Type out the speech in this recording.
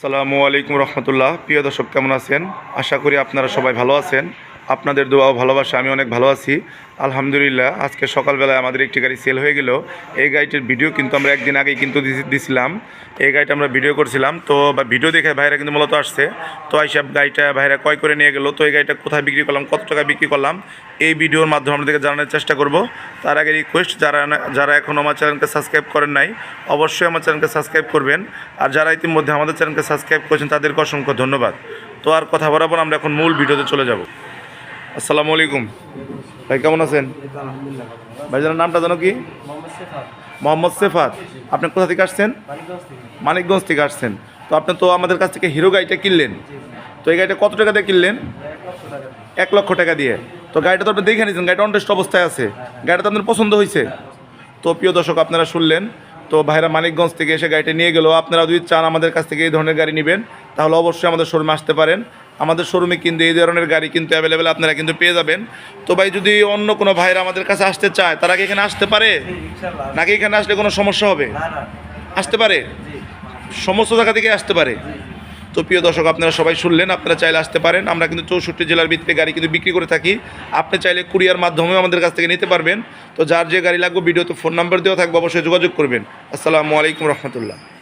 আসসালামু আলাইকুম রহমতুল্লাহ। প্রিয় দর্শক কেমন আছেন? আশা করি আপনারা সবাই ভালো আছেন। আপনাদের দোয়া ভালোবাসা, আমি অনেক ভালো আছি। আলহামদুলিল্লাহ, আজকে সকালবেলায় আমাদের একটি গাড়ি সেল হয়ে গেল। এই গাড়িটির ভিডিও কিন্তু আমরা একদিন আগেই কিন্তু দিছিলাম। এই গাড়িটা আমরা ভিডিও করছিলাম। তো ভিডিও দেখে ভাইরা কিন্তু মূলত আসছে। তো এইসব গাড়িটা ভাইরা ক্রয় করে নিয়ে গেলো। তো এই গাড়িটা কোথায় বিক্রি করলাম, কত টাকা বিক্রি করলাম, এই ভিডিওর মাধ্যমে আপনাদেরকে জানানোর চেষ্টা করব। তার আগে রিকোয়েস্ট যারা যারা এখন আমার চ্যানেলকে সাবস্ক্রাইব করেন নাই, অবশ্যই আমার চ্যানেলকে সাবস্ক্রাইব করবেন। আর যারা ইতিমধ্যে আমাদের চ্যানেলকে সাবস্ক্রাইব করেছেন, তাদেরকে অসংখ্য ধন্যবাদ। তো আর কথা বরাবর আমরা এখন মূল ভিডিওতে চলে যাব। আসসালামু আলাইকুম। ভাই, কেমন আছেন? আলহামদুলিল্লাহ ভাইজানের নামটা জানো কি? মোহাম্মদ সেফাত। আপনি কোথা থেকে আসছেন? মানিকগঞ্জ থেকে আসছেন। তো আপনি তো আমাদের কাছ থেকে হিরো গাড়িটা কিনলেন। তো এই গাড়িটা কত টাকা দিয়ে কিনলেন? এক লক্ষ টাকা দিয়ে। তো গাড়িটা তো আপনি দেখে নিয়েছেন, গাড়িটা অনটেস্ট অবস্থায় আছে। গাড়িটা তো আপনার পছন্দ হয়েছে। তো প্রিয় দর্শক, আপনারা শুনলেন। তো ভাইরা মানিকগঞ্জ থেকে এসে গাড়িটা নিয়ে গেল। আপনারা যদি চান আমাদের কাছ থেকে এই ধরনের গাড়ি নেবেন, তাহলে অবশ্যই আমাদের শোরুমে আসতে পারেন। আমাদের শোরুমে কিন্তু এই ধরনের গাড়ি কিন্তু অ্যাভেলেবেল আপনারা কিন্তু পেয়ে যাবেন। তো ভাই যদি অন্য কোনো ভাইরা আমাদের কাছে আসতে চায় তারা কি এখানে আসতে পারে? নাকি এখানে আসলে কোনো সমস্যা হবে? আসতে পারে? সমস্ত জায়গা থেকে আসতে পারে? তো প্রিয় দর্শক আপনারা সবাই শুনলেন আপনারা চাইলে আসতে পারেন। আমরা কিন্তু চৌষট্টি জেলার ভিত্তিতে গাড়ি কিন্তু বিক্রি করে থাকি। আপনি চাইলে কুরিয়ার মাধ্যমেও আমাদের কাছ থেকে নিতে পারবেন। তো যার যে গাড়ি লাগবে ভিডিওতে ফোন নাম্বার দেওয়া থাকবে অবশ্যই যোগাযোগ করবেন। আসসালামু আলাইকুম রহমতুল্লাহ।